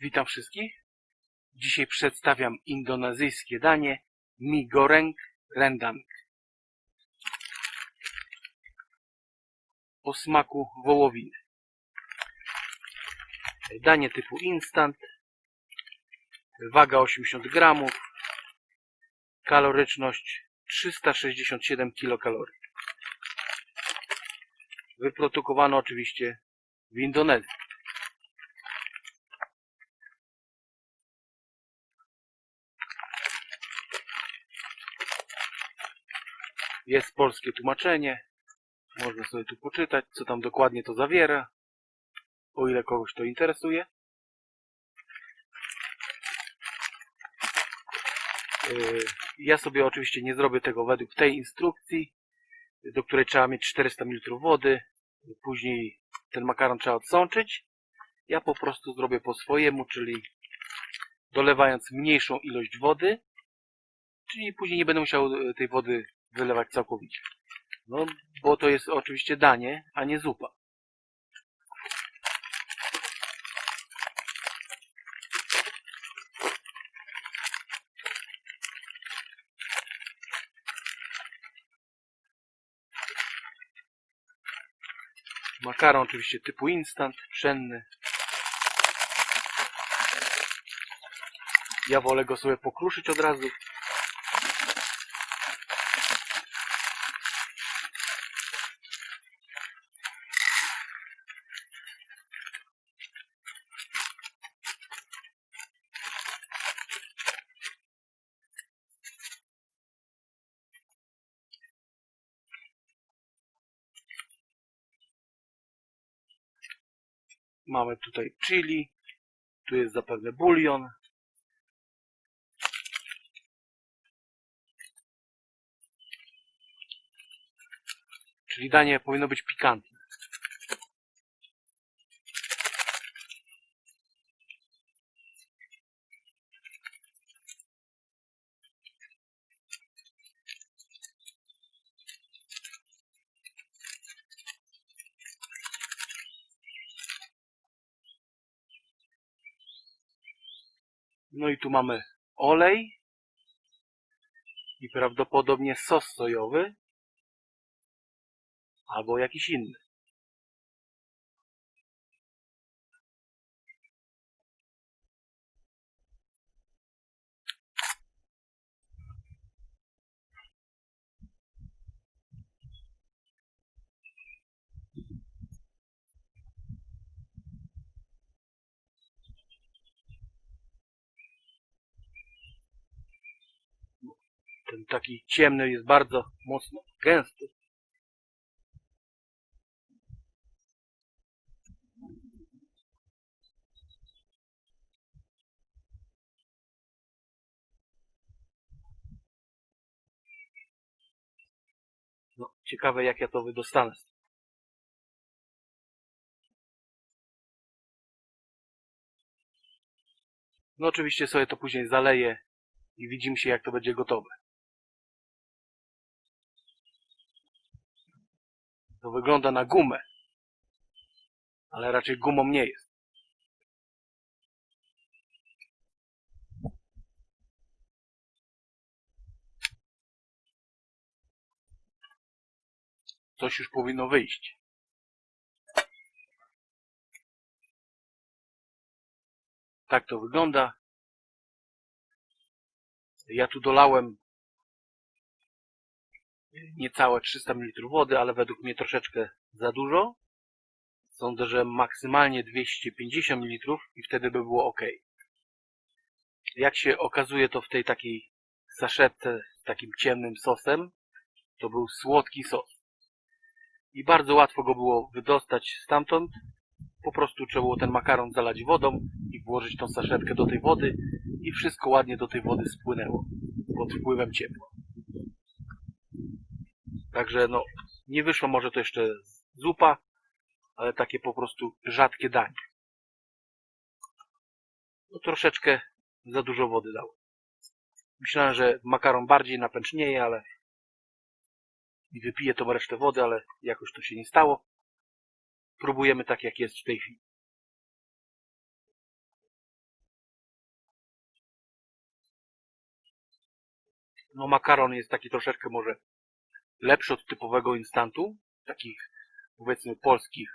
Witam wszystkich. Dzisiaj przedstawiam indonezyjskie danie mi goreng rendang. O smaku wołowiny. Danie typu instant. Waga 80 gramów. Kaloryczność 367 kilokalorii. Wyprodukowano oczywiście w Indonezji. Jest polskie tłumaczenie. Można sobie tu poczytać, co tam dokładnie to zawiera. O ile kogoś to interesuje. Yy, Ja sobie oczywiście nie zrobię tego według tej instrukcji, do której trzeba mieć 400 ml wody. Później ten makaron trzeba odsączyć. Ja po prostu zrobię po swojemu, czyli dolewając mniejszą ilość wody, czyli później nie będę musiał tej wody wylewać całkowicie. No, bo to jest oczywiście danie, a nie zupa. Makaron oczywiście typu instant, pszenny. Ja wolę go sobie pokruszyć od razu. Mamy tutaj chili. Tu jest zapewne bulion. Czyli danie powinno być pikantne. No i tu mamy olej i prawdopodobnie sos sojowy albo jakiś inny. Taki ciemny jest bardzo mocno gęsty. No, ciekawe jak ja to wydostanę. No oczywiście sobie to później zaleję i widzimy się jak to będzie gotowe. To wygląda na gumę, ale raczej gumą nie jest. Coś już powinno wyjść. Tak to wygląda. Ja tu dolałem niecałe 300 ml wody, ale według mnie troszeczkę za dużo. Sądzę, że maksymalnie 250 ml i wtedy by było ok. Jak się okazuje, to w tej takiej saszetce z takim ciemnym sosem to był słodki sos. I bardzo łatwo go było wydostać stamtąd. Po prostu trzeba było ten makaron zalać wodą i włożyć tą saszetkę do tej wody i wszystko ładnie do tej wody spłynęło pod wpływem ciepła. Także no, nie wyszło może to jeszcze zupa, ale takie po prostu rzadkie danie. No troszeczkę za dużo wody dało. Myślałem, że makaron bardziej napęcznieje, ale i wypiję tą resztę wody, ale jakoś to się nie stało. Próbujemy tak, jak jest w tej chwili. No makaron jest taki troszeczkę może lepszy od typowego instantu, takich powiedzmy polskich,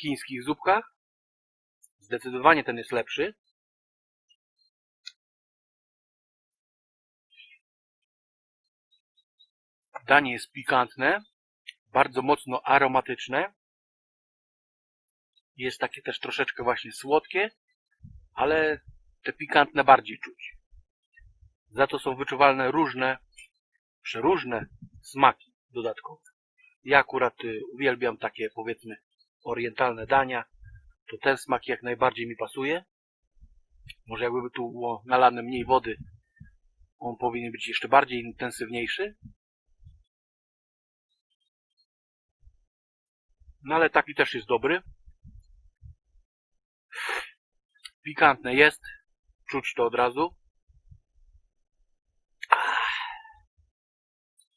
chińskich zupkach. Zdecydowanie ten jest lepszy. Danie jest pikantne, bardzo mocno aromatyczne. Jest takie też troszeczkę właśnie słodkie, ale te pikantne bardziej czuć. Za to są wyczuwalne różne, przeróżne smaki dodatkowe. Ja akurat y, uwielbiam takie powiedzmy orientalne dania, to ten smak jak najbardziej mi pasuje. Może jakby tu było nalane mniej wody, on powinien być jeszcze bardziej intensywniejszy. No ale taki też jest dobry. Pikantne jest, czuć to od razu.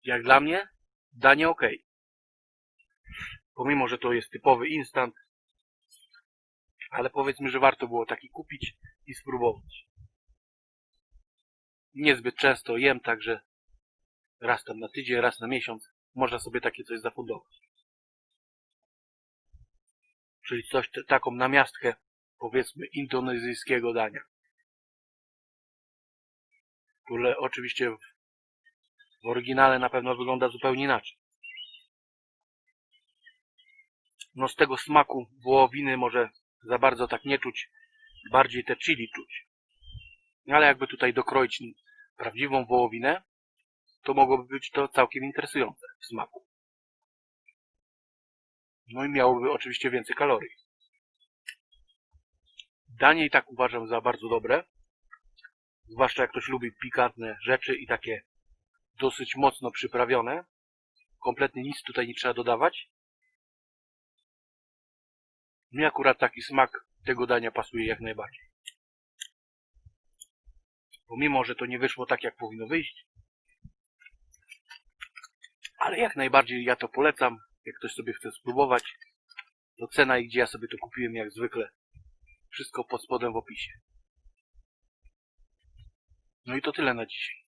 Jak dla mnie, danie ok. Pomimo, że to jest typowy instant, ale powiedzmy, że warto było taki kupić i spróbować. Niezbyt często jem, także raz tam na tydzień, raz na miesiąc można sobie takie coś zafundować. Czyli coś, taką namiastkę, powiedzmy, indonezyjskiego dania. Które oczywiście w, oryginale na pewno wygląda zupełnie inaczej. No z tego smaku wołowiny może za bardzo tak nie czuć, bardziej te chili czuć. Ale jakby tutaj dokroić prawdziwą wołowinę, to mogłoby być to całkiem interesujące w smaku. No i miałoby oczywiście więcej kalorii. Danie i tak uważam za bardzo dobre. Zwłaszcza jak ktoś lubi pikantne rzeczy i takie dosyć mocno przyprawione. Kompletnie nic tutaj nie trzeba dodawać. Mi akurat taki smak tego dania pasuje jak najbardziej. Pomimo, że to nie wyszło tak, jak powinno wyjść. Ale jak najbardziej ja to polecam. Jak ktoś sobie chce spróbować, to cena i gdzie ja sobie to kupiłem jak zwykle. Wszystko pod spodem w opisie. No i to tyle na dzisiaj.